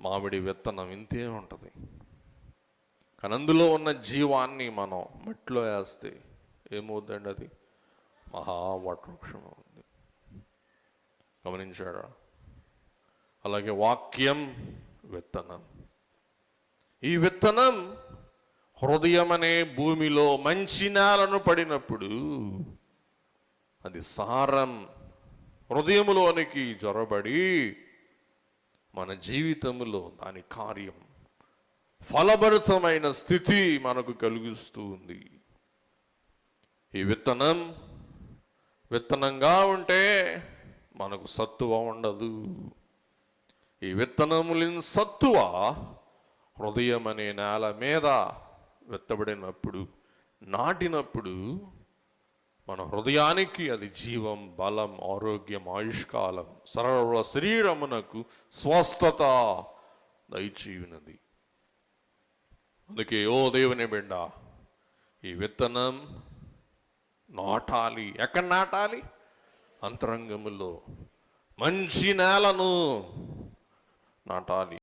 మామిడి విత్తనం ఇంతే ఉంటుంది. కానీ అందులో ఉన్న జీవాన్ని మనం మట్టిలో వేస్తే ఏమవుద్దండి అది? మహా వటవృక్షం అవుతుంది గమనించాడా అలాగే వాక్యం విత్తనం. ఈ విత్తనం హృదయం అనే భూమిలో మంచి నేలను పడినప్పుడు అది సారం. హృదయములోనికి జొరబడి మన జీవితంలో దాని కార్యం ఫలభరితమైన స్థితి మనకు కలిగిస్తూ ఉంది. ఈ విత్తనం విత్తనంగా ఉంటే మనకు సత్తువ ఉండదు. ఈ విత్తనములిని సత్తువ హృదయం అనే నేల మీద విత్తబడినప్పుడు నాటినప్పుడు మన హృదయానికి అది జీవం బలం ఆరోగ్యం ఆయుష్కాలం సర్వ శరీరమునకు స్వస్థత దయచేయునది. అందుకే ఓ దేవుని బిడ్డ ఈ విత్తనం నాటాలి. ఎక్కడ నాటాలి? అంతరంగములో. మంచి నేలను నాటాలి.